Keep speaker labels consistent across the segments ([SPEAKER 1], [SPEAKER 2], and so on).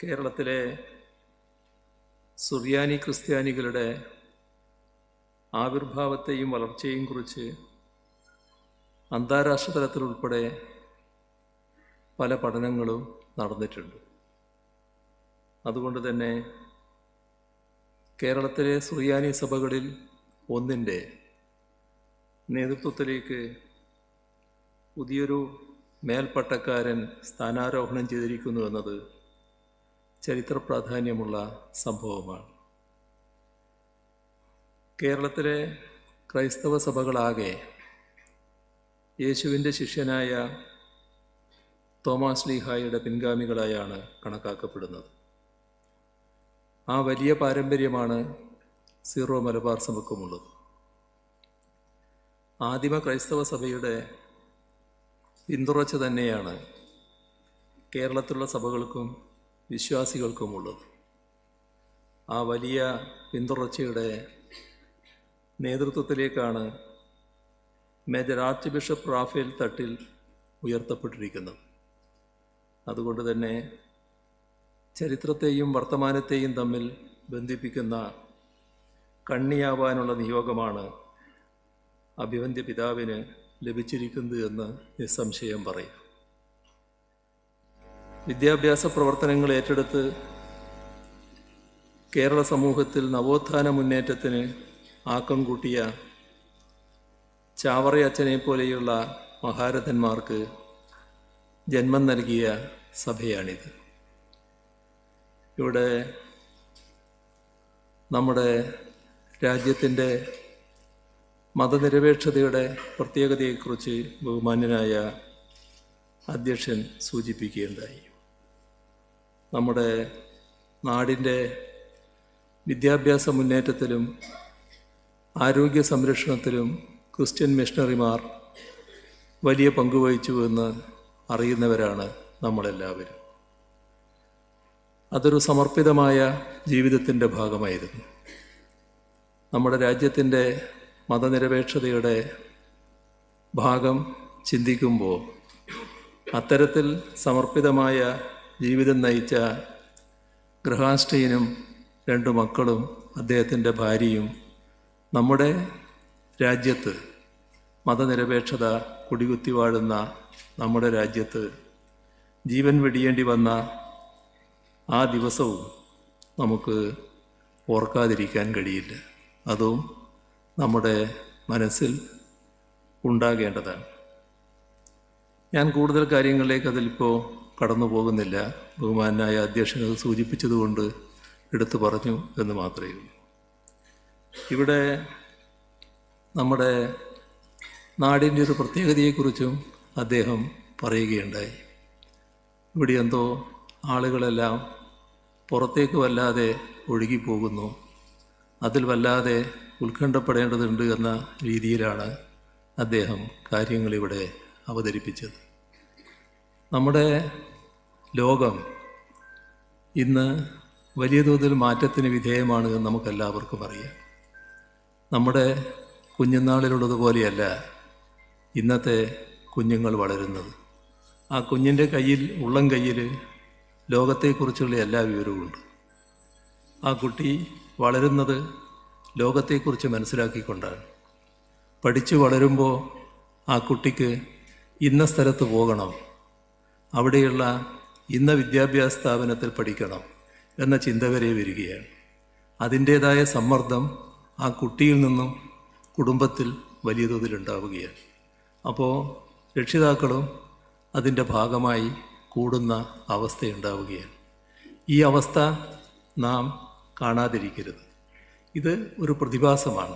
[SPEAKER 1] കേരളത്തിലെ സുറിയാനി ക്രിസ്ത്യാനികളുടെ ആവിർഭാവത്തെയും വളർച്ചയെയും കുറിച്ച് അന്താരാഷ്ട്ര തലത്തിലുൾപ്പെടെ പല പഠനങ്ങളും നടന്നിട്ടുണ്ട്. അതുകൊണ്ട് തന്നെ കേരളത്തിലെ സുറിയാനി സഭകളിൽ ഒന്നിന്റെ നേതൃത്വത്തിലേക്ക് പുതിയൊരു മേൽപ്പട്ടക്കാരൻ സ്ഥാനാരോഹണം ചെയ്തിരിക്കുന്നു എന്നത് ചരിത്ര പ്രാധാന്യമുള്ള സംഭവമാണ്. കേരളത്തിലെ ക്രൈസ്തവ സഭകളാകെ യേശുവിന്റെ ശിഷ്യനായ തോമാസ് ലീഹായുടെ പിൻഗാമികളായാണ് കണക്കാക്കപ്പെടുന്നത്. ആ വലിയ പാരമ്പര്യമാണ് സീറോ മലബാർ സഭക്കുമുള്ളത്. ആദിമ ക്രൈസ്തവ സഭയുടെ പിന്തുടർച്ച തന്നെയാണ് കേരളത്തിലുള്ള സഭകൾക്കും വിശ്വാസികൾക്കുമുള്ളത്. ആ വലിയ പിന്തുടർച്ചയുടെ നേതൃത്വത്തിലേക്കാണ് major archbishop Rafale Thattil ഉയർത്തപ്പെട്ടിരിക്കുന്നത്. അതുകൊണ്ട് തന്നെ ചരിത്രത്തെയും വർത്തമാനത്തെയും തമ്മിൽ ബന്ധിപ്പിക്കുന്ന കണ്ണിയാവാനുള്ള നിയോഗമാണ് അഭിവന്ദ്യ പിതാവിന് ലഭിച്ചിരിക്കുന്നത് എന്ന് നിസ്സംശയം പറയാം വിദ്യാഭ്യാസ പ്രവർത്തനങ്ങൾ ഏറ്റെടുത്ത് കേരള സമൂഹത്തിൽ നവോത്ഥാന മുന്നേറ്റത്തിന് ആക്കം കൂട്ടിയ ചാവറയച്ചനെ പോലെയുള്ള മഹാരഥന്മാർക്ക് ജന്മം നൽകിയ സഭയാണിത്. ഇവിടെ നമ്മുടെ രാജ്യത്തിന്റെ മതനിരപേക്ഷതയുടെ പ്രത്യേകതയെക്കുറിച്ച് ബഹുമാന്യനായ അധ്യക്ഷൻ സൂചിപ്പിക്കുകയുണ്ടായി. നമ്മുടെ നാടിന്റെ വിദ്യാഭ്യാസ മുന്നേറ്റത്തിലും ആരോഗ്യ സംരക്ഷണത്തിലും ക്രിസ്ത്യൻ മിഷണറിമാർ വലിയ പങ്കുവഹിച്ചു എന്ന് അറിയുന്നവരാണ് നമ്മളെല്ലാവരും. അതൊരു സമർപ്പിതമായ ജീവിതത്തിന്റെ ഭാഗമായിരുന്നു. നമ്മുടെ രാജ്യത്തിന്റെ മതനിരപേക്ഷതയുടെ ഭാഗം ചിന്തിക്കുമ്പോൾ അത്തരത്തിൽ സമർപ്പിതമായ ജീവിതം നയിച്ച ഗൃഹാഷ്ട്രീയനും രണ്ടു മക്കളും അദ്ദേഹത്തിന്റെ ഭാര്യയും നമ്മുടെ രാജ്യത്ത് മതനിരപേക്ഷത കുടികുത്തി വാഴുന്ന നമ്മുടെ രാജ്യത്ത് ജീവൻ വെടിയേണ്ടി വന്ന ആ ദിവസവും നമുക്ക് ഓർക്കാതിരിക്കാൻ കഴിയില്ല. അതും നമ്മുടെ മനസ്സിൽ ഉണ്ടാകേണ്ടതാണ്. ഞാൻ കൂടുതൽ കാര്യങ്ങളിലേക്ക് അതിലിപ്പോൾ കടന്നു പോകുന്നില്ല ബഹുമാനായ അധ്യക്ഷൻ അത് സൂചിപ്പിച്ചതുകൊണ്ട് എടുത്തു പറഞ്ഞു എന്ന് മാത്രമേ ഉള്ളൂ. ഇവിടെ നമ്മുടെ നാടിന്റെ ഒരു പ്രത്യേകതയെക്കുറിച്ചും അദ്ദേഹം പറയുകയുണ്ടായി. ഇവിടെ എന്തോ ആളുകളെല്ലാം പുറത്തേക്ക് വല്ലാതെ ഒഴുകിപ്പോകുന്നു. അതിൽ വല്ലാതെ ഉത്കണ്ഠപ്പെടേണ്ടതുണ്ട് എന്ന രീതിയിലാണ് അദ്ദേഹം കാര്യങ്ങളിവിടെ അവതരിപ്പിച്ചത്. നമ്മുടെ ലോകം ഇന്ന് വലിയ തോതിൽ മാറ്റത്തിന് വിധേയമാണ് എന്ന് നമുക്കെല്ലാവർക്കും അറിയാം. നമ്മുടെ കുഞ്ഞുനാളിലുള്ളതുപോലെയല്ല ഇന്നത്തെ കുഞ്ഞുങ്ങൾ വളരുന്നത്. ആ കുഞ്ഞിന്റെ കയ്യിൽ ഉള്ളം കയ്യിൽ ലോകത്തെക്കുറിച്ചുള്ള എല്ലാ വിവരവുമുണ്ട്. ആ കുട്ടി വളരുന്നത് ലോകത്തെക്കുറിച്ച് മനസ്സിലാക്കിക്കൊണ്ടാണ്. പഠിച്ചു വളരുമ്പോൾ ആ കുട്ടിക്ക് ഇന്ന സ്ഥലത്ത് പോകണം അവിടെയുള്ള ഇന്ന വിദ്യാഭ്യാസ സ്ഥാപനത്തിൽ പഠിക്കണം എന്ന ചിന്ത വരെ വരികയാണ്. അതിന്റേതായ സമ്മർദ്ദം ആ കുട്ടിയിൽ നിന്നും കുടുംബത്തിൽ വലിയ തോതിൽ ഉണ്ടാവുകയാണ്. അപ്പോൾ രക്ഷിതാക്കളും അതിന്റെ ഭാഗമായി കൂടുന്ന അവസ്ഥയുണ്ടാവുകയാണ്. ഈ അവസ്ഥ നാം കാണാതിരിക്കരുത്. ഇത് ഒരു പ്രതിഭാസമാണ്.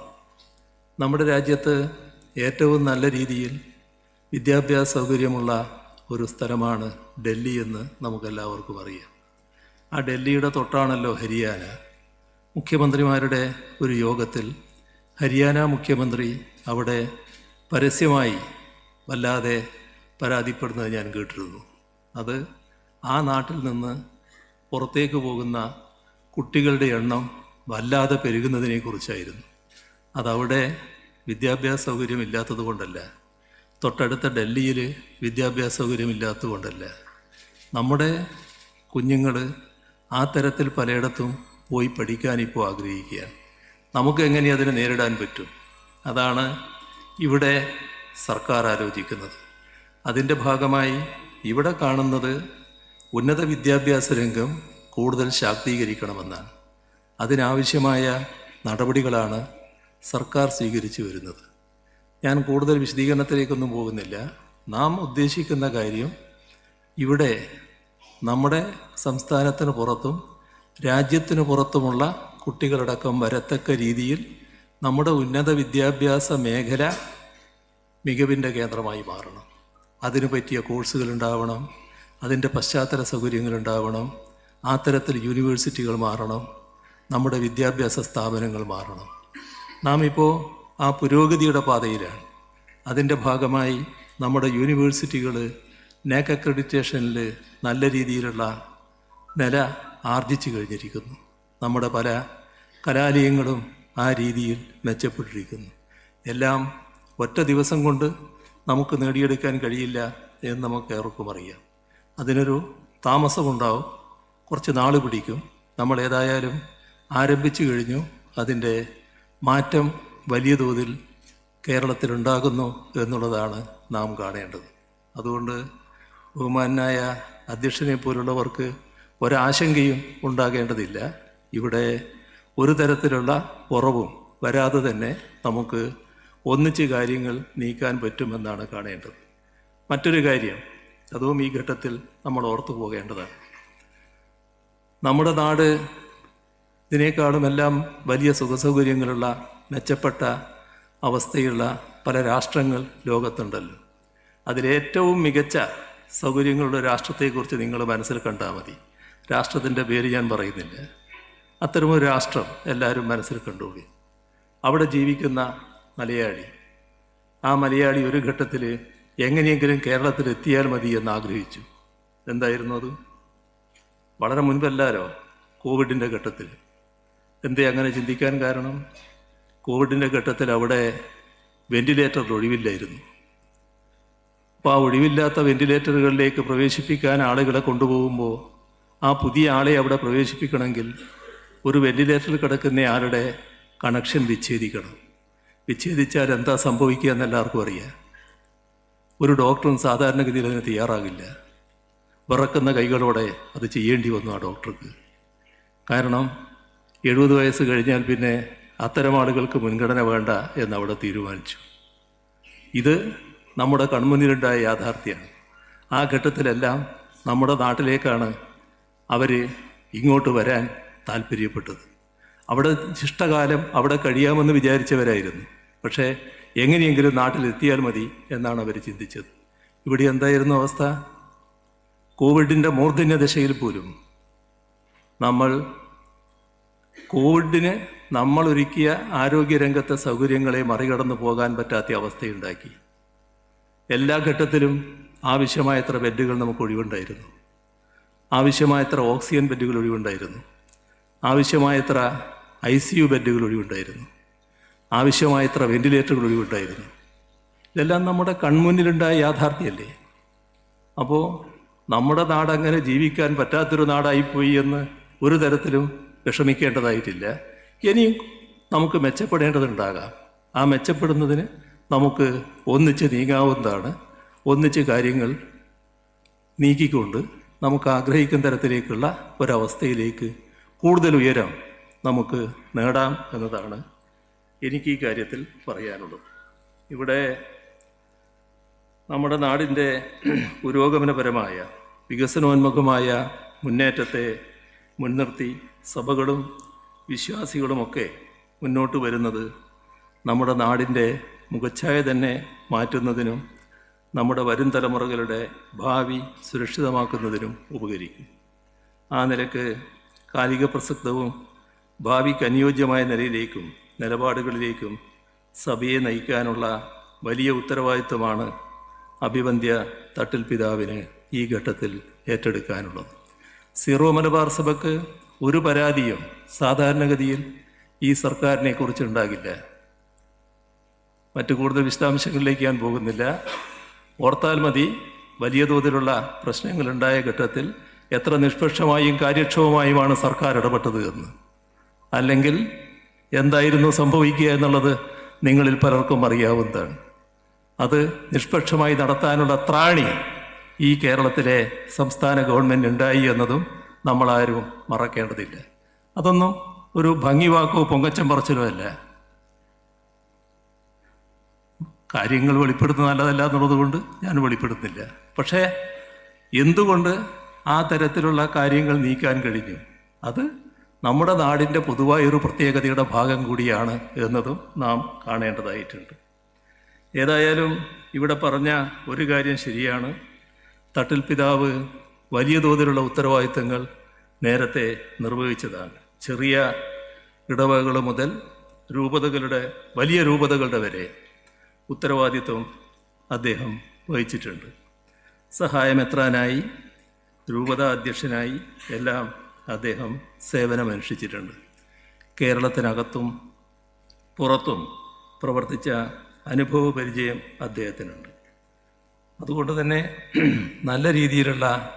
[SPEAKER 1] നമ്മുടെ രാജ്യത്ത് ഏറ്റവും നല്ല രീതിയിൽ വിദ്യാഭ്യാസ സൗകര്യമുള്ള ഒരു സ്ഥലമാണ് ഡൽഹി എന്ന് നമുക്കെല്ലാവർക്കും അറിയാം. ആ ഡൽഹിയുടെ തൊട്ടാണല്ലോ ഹരിയാന. മുഖ്യമന്ത്രിമാരുടെ ഒരു യോഗത്തിൽ ഹരിയാന മുഖ്യമന്ത്രി അവിടെ പരസ്യമായി വല്ലാതെ പരാതിപ്പെടുന്നത് ഞാൻ കേട്ടിരുന്നു. അത് ആ നാട്ടിൽ നിന്ന് പുറത്തേക്ക് പോകുന്ന കുട്ടികളുടെ എണ്ണം വല്ലാതെ പെരുകുന്നതിനെക്കുറിച്ചായിരുന്നു. അതവിടെ വിദ്യാഭ്യാസ സൗകര്യം ഇല്ലാത്തത് കൊണ്ടല്ല തൊട്ടടുത്ത ഡൽഹിയിൽ വിദ്യാഭ്യാസ സൗകര്യമില്ലാത്തത് കൊണ്ടല്ല നമ്മുടെ കുഞ്ഞുങ്ങൾ ആ തരത്തിൽ പലയിടത്തും പോയി പഠിക്കാൻ ഇപ്പോൾ ആഗ്രഹിക്കുകയാണ്. നമുക്ക് എങ്ങനെ അതിനെ നേരിടാൻ പറ്റും? അതാണ് ഇവിടെ സർക്കാർ ആലോചിക്കുന്നത്. അതിന്റെ ഭാഗമായി ഇവിടെ കാണുന്നത് ഉന്നത വിദ്യാഭ്യാസ രംഗം കൂടുതൽ ശാക്തീകരിക്കണമെന്നാണ്. അതിനാവശ്യമായ നടപടികളാണ് സർക്കാർ സ്വീകരിച്ചു വരുന്നത്. ഞാൻ കൂടുതൽ വിശദീകരണത്തിലേക്കൊന്നും പോകുന്നില്ല. നാം ഉദ്ദേശിക്കുന്ന കാര്യം ഇവിടെ നമ്മുടെ സംസ്ഥാനത്തിന് പുറത്തും രാജ്യത്തിന് പുറത്തുമുള്ള കുട്ടികളടക്കം വരത്തക്ക രീതിയിൽ നമ്മുടെ ഉന്നത വിദ്യാഭ്യാസ മേഖല മികവിന്റെ കേന്ദ്രമായി മാറണം. അതിനു പറ്റിയ കോഴ്സുകൾ ഉണ്ടാവണം അതിന്റെ പശ്ചാത്തല സൗകര്യങ്ങൾ ഉണ്ടാവണം ആ തരത്തിൽ യൂണിവേഴ്സിറ്റികൾ മാറണം നമ്മുടെ വിദ്യാഭ്യാസ സ്ഥാപനങ്ങൾ മാറണം. നാം ഇപ്പോൾ ആ പുരോഗതിയുടെ പാതയിലാണ്. അതിന്റെ ഭാഗമായി നമ്മുടെ യൂണിവേഴ്സിറ്റികൾ നാക് അക്രഡിറ്റേഷനിൽ നല്ല രീതിയിലുള്ള നില ആർജിച്ചു കഴിഞ്ഞിരിക്കുന്നു. നമ്മുടെ പല കലാലയങ്ങളും ആ രീതിയിൽ മെച്ചപ്പെട്ടിരിക്കുന്നു. എല്ലാം ഒറ്റ ദിവസം കൊണ്ട് നമുക്ക് നേടിയെടുക്കാൻ കഴിയില്ല എന്ന് നമുക്ക് ഏവർക്കും അറിയാം. അതിനൊരു താമസമുണ്ടാവും. കുറച്ച് നാൾ പിടിക്കും. നമ്മൾ ഏതായാലും ആരംഭിച്ചു കഴിഞ്ഞു. അതിന്റെ മാറ്റം വലിയ തോതിൽ കേരളത്തിലുണ്ടാകുന്നു എന്നുള്ളതാണ് നാം കാണേണ്ടത്. അതുകൊണ്ട് ബഹുമാനായ അധ്യക്ഷനെ പോലുള്ളവർക്ക് ഒരാശങ്കയും ഉണ്ടാകേണ്ടതില്ല. ഇവിടെ ഒരു തരത്തിലുള്ള കുറവും വരാതെ തന്നെ നമുക്ക് ഒന്നിച്ച് കാര്യങ്ങൾ നീക്കാൻ പറ്റുമെന്നാണ് കാണേണ്ടത്. മറ്റൊരു കാര്യം അതും ഈ ഘട്ടത്തിൽ നമ്മൾ ഓർത്തു പോകേണ്ടതാണ്. നമ്മുടെ നാട് ഇതിനേക്കാളുമെല്ലാം വലിയ സുഖസൗകര്യങ്ങളുള്ള മെച്ചപ്പെട്ട അവസ്ഥയുള്ള പല രാഷ്ട്രങ്ങൾ ലോകത്തുണ്ടല്ലോ. അതിലേറ്റവും മികച്ച സൗകര്യങ്ങളുടെ രാഷ്ട്രത്തെക്കുറിച്ച് നിങ്ങൾ മനസ്സിൽ കണ്ടാൽ മതി. രാഷ്ട്രത്തിന്റെ പേര് ഞാൻ പറയുന്നില്ല. അത്തരമൊരു രാഷ്ട്രം എല്ലാവരും മനസ്സിൽ കണ്ടുകൂടി അവിടെ ജീവിക്കുന്ന മലയാളി. ആ മലയാളി ഒരു ഘട്ടത്തിൽ എങ്ങനെയെങ്കിലും കേരളത്തിൽ എത്തിയാൽ മതി എന്ന് ആഗ്രഹിച്ചു. എന്തായിരുന്നു അത്? വളരെ മുൻപല്ലാരോ? കോവിഡിന്റെ ഘട്ടത്തിൽ. എന്തേ അങ്ങനെ ചിന്തിക്കാൻ കാരണം? കോവിഡിന്റെ ഘട്ടത്തിൽ അവിടെ വെന്റിലേറ്റർ ഒഴിവില്ലായിരുന്നു. അപ്പോൾ ആ ഒഴിവില്ലാത്ത വെന്റിലേറ്ററുകളിലേക്ക് പ്രവേശിപ്പിക്കാൻ ആളുകളെ കൊണ്ടുപോകുമ്പോൾ ആ പുതിയ ആളെ അവിടെ പ്രവേശിപ്പിക്കണമെങ്കിൽ ഒരു വെന്റിലേറ്ററിൽ കിടക്കുന്ന ആളുടെ കണക്ഷൻ വിച്ഛേദിക്കണം. വിച്ഛേദിച്ചാൽ എന്താ സംഭവിക്കുക എന്ന് എല്ലാവർക്കും അറിയാം. ഒരു ഡോക്ടറും സാധാരണഗതിയിൽ അതിന് തയ്യാറാകില്ല. വിറക്കുന്ന കൈകളോടെ അത് ചെയ്യേണ്ടി വന്നു ആ ഡോക്ടർക്ക്. കാരണം എഴുപത് വയസ്സ് കഴിഞ്ഞാൽ പിന്നെ അത്തരം ആളുകൾക്ക് മുൻഗണന വേണ്ട എന്ന് അവിടെ തീരുമാനിച്ചു. ഇത് നമ്മുടെ കൺമുന്നിലുണ്ടായ യാഥാർത്ഥ്യമാണ്. ആ ഘട്ടത്തിലെല്ലാം നമ്മുടെ നാട്ടിലേക്കാണ് അവർ ഇങ്ങോട്ട് വരാൻ താല്പര്യപ്പെട്ടത്. അവിടെ ശിഷ്ടകാലം അവിടെ കഴിയാമെന്ന് വിചാരിച്ചവരായിരുന്നു. പക്ഷേ എങ്ങനെയെങ്കിലും നാട്ടിലെത്തിയാൽ മതി എന്നാണ് അവർ ചിന്തിച്ചത്. ഇവിടെ എന്തായിരുന്നു അവസ്ഥ? കോവിഡിന്റെ മൂർധന്യ ദശയിൽ പോലും നമ്മൾ കോവിഡിന് നമ്മൾ ഒരുക്കിയ ആരോഗ്യരംഗത്തെ സൗകര്യങ്ങളെ മറികടന്നു പോകാൻ പറ്റാത്ത അവസ്ഥയുണ്ടാക്കി. എല്ലാ ഘട്ടത്തിലും ആവശ്യമായത്ര ബെഡുകൾ നമുക്ക് ഒഴിവുണ്ടായിരുന്നു. ആവശ്യമായത്ര ഓക്സിജൻ ബെഡുകൾ ഒഴിവുണ്ടായിരുന്നു. ആവശ്യമായത്ര ഐ സി യു ബെഡുകൾ ഒഴിവുണ്ടായിരുന്നു. ആവശ്യമായത്ര വെന്റിലേറ്ററുകൾ ഒഴിവുണ്ടായിരുന്നു. ഇതെല്ലാം നമ്മുടെ കൺമുന്നിലുണ്ടായ യാഥാർത്ഥ്യമല്ലേ? അപ്പോൾ നമ്മുടെ നാടങ്ങനെ ജീവിക്കാൻ പറ്റാത്തൊരു നാടായിപ്പോയി എന്ന് ഒരു തരത്തിലും വിഷമിക്കേണ്ടതായിട്ടില്ല. ഇനിയും നമുക്ക് മെച്ചപ്പെടേണ്ടതുണ്ടാകാം. ആ മെച്ചപ്പെടുന്നതിന് നമുക്ക് ഒന്നിച്ച് നീങ്ങാവുന്നതാണ്. ഒന്നിച്ച് കാര്യങ്ങൾ നീക്കിക്കൊണ്ട് നമുക്ക് ആഗ്രഹിക്കുന്ന തരത്തിലേക്കുള്ള ഒരവസ്ഥയിലേക്ക് കൂടുതൽ ഉയരം നമുക്ക് നേടാം എന്നതാണ് എനിക്ക് ഈ കാര്യത്തിൽ പറയാനുള്ളത്. ഇവിടെ നമ്മുടെ നാടിന്റെ പുരോഗമനപരമായ വികസനോന്മുഖമായ മുന്നേറ്റത്തെ മുൻനിർത്തി സഭകളും വിശ്വാസികളുമൊക്കെ മുന്നോട്ട് വരുന്നത് നമ്മുടെ നാടിന്റെ മുഖച്ഛായ തന്നെ മാറ്റുന്നതിനും നമ്മുടെ വരും തലമുറകളുടെ ഭാവി സുരക്ഷിതമാക്കുന്നതിനും ഉപകരിക്കും. ആ നിലയ്ക്ക് കാലിക പ്രസക്തവും ഭാവിക്ക് അനുയോജ്യമായ നിലയിലേക്കും നിലപാടുകളിലേക്കും സഭയെ നയിക്കാനുള്ള വലിയ ഉത്തരവാദിത്വമാണ് അഭിവന്ധ്യ തട്ടിൽ പിതാവിന് ഈ ഘട്ടത്തിൽ ഏറ്റെടുക്കാനുള്ളത്. സീറോ മലബാർ സഭയ്ക്ക് ഒരു പരാതിയും സാധാരണഗതിയിൽ ഈ സർക്കാരിനെ കുറിച്ച് ഉണ്ടാകില്ല. മറ്റു കൂടുതൽ വിശദാംശങ്ങളിലേക്ക് ഞാൻ പോകുന്നില്ല. ഓർത്താൽ മതി വലിയ തോതിലുള്ള പ്രശ്നങ്ങളുണ്ടായ ഘട്ടത്തിൽ എത്ര നിഷ്പക്ഷമായും കാര്യക്ഷമമായുമാണ് സർക്കാർ ഇടപെട്ടത് എന്ന്. അല്ലെങ്കിൽ എന്തായിരുന്നു സംഭവിക്കുക എന്നുള്ളത് നിങ്ങളിൽ പലർക്കും അറിയാവുന്നതാണ്. അത് നിഷ്പക്ഷമായി നടത്താനുള്ള ത്രാണി ഈ കേരളത്തിലെ സംസ്ഥാന ഗവൺമെന്റ് ഉണ്ടായി എന്നതും നമ്മളാരും മറക്കേണ്ടതില്ല. അതൊന്നും ഒരു ഭംഗി വാക്കോ പൊങ്കച്ചം പറച്ചിലോ അല്ല. കാര്യങ്ങൾ വെളിപ്പെടുത്തുന്ന നല്ലതല്ല എന്നുള്ളത് കൊണ്ട് ഞാൻ വെളിപ്പെടുത്തുന്നില്ല. പക്ഷേ എന്തുകൊണ്ട് ആ തരത്തിലുള്ള കാര്യങ്ങൾ നീക്കാൻ കഴിഞ്ഞു? അത് നമ്മുടെ നാടിന്റെ പൊതുവായ ഒരു പ്രത്യേകതയുടെ ഭാഗം കൂടിയാണ് എന്നതും നാം കാണേണ്ടതായിട്ടുണ്ട്. ഏതായാലും ഇവിടെ പറഞ്ഞ ഒരു കാര്യം ശരിയാണ്. തട്ടിൽ പിതാവ് വലിയ തോതിലുള്ള ഉത്തരവാദിത്തങ്ങൾ നേരത്തെ നിർവഹിച്ചതാണ്. ചെറിയ ഇടവകകൾ മുതൽ രൂപതകളുടെ വലിയ രൂപതകളുടെ വരെ ഉത്തരവാദിത്വം അദ്ദേഹം വഹിച്ചിട്ടുണ്ട്. സഹായമെത്രാനായി രൂപത അധ്യക്ഷനായി എല്ലാം അദ്ദേഹം സേവനമനുഷ്ഠിച്ചിട്ടുണ്ട്. കേരളത്തിനകത്തും പുറത്തും പ്രവർത്തിച്ച അനുഭവ പരിചയം അദ്ദേഹത്തിനുണ്ട്. അതുകൊണ്ട് തന്നെ നല്ല രീതിയിലുള്ള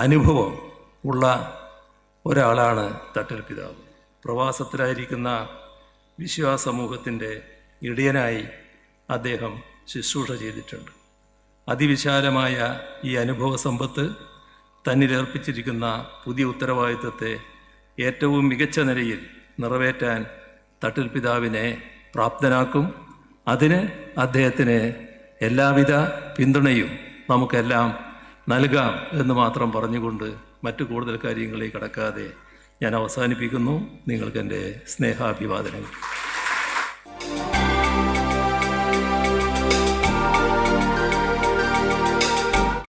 [SPEAKER 1] അനുഭവം ഉള്ള ഒരാളാണ് തട്ടൽ പിതാവ്. പ്രവാസത്തിലായിരിക്കുന്ന വിശ്വാസ സമൂഹത്തിന്റെ ഇടയനായി അദ്ദേഹം ശുശ്രൂഷ ചെയ്തിട്ടുണ്ട്. അതിവിശാലമായ ഈ അനുഭവ സമ്പത്ത് തന്നിലേർപ്പിച്ചിരിക്കുന്ന പുതിയ ഉത്തരവാദിത്വത്തെ ഏറ്റവും മികച്ച നിലയിൽ നിറവേറ്റാൻ തട്ടിൽ പിതാവിനെ പ്രാപ്തനാക്കും. അതിന് അദ്ദേഹത്തിന് എല്ലാവിധ പിന്തുണയും നമുക്കെല്ലാം നൽകാം എന്ന് മാത്രം പറഞ്ഞുകൊണ്ട് മറ്റു കൂടുതൽ കാര്യങ്ങളെ കടക്കാതെ ഞാൻ അവസാനിപ്പിക്കുന്നു. നിങ്ങൾക്ക് എന്റെ സ്നേഹാഭിവാദനങ്ങൾ.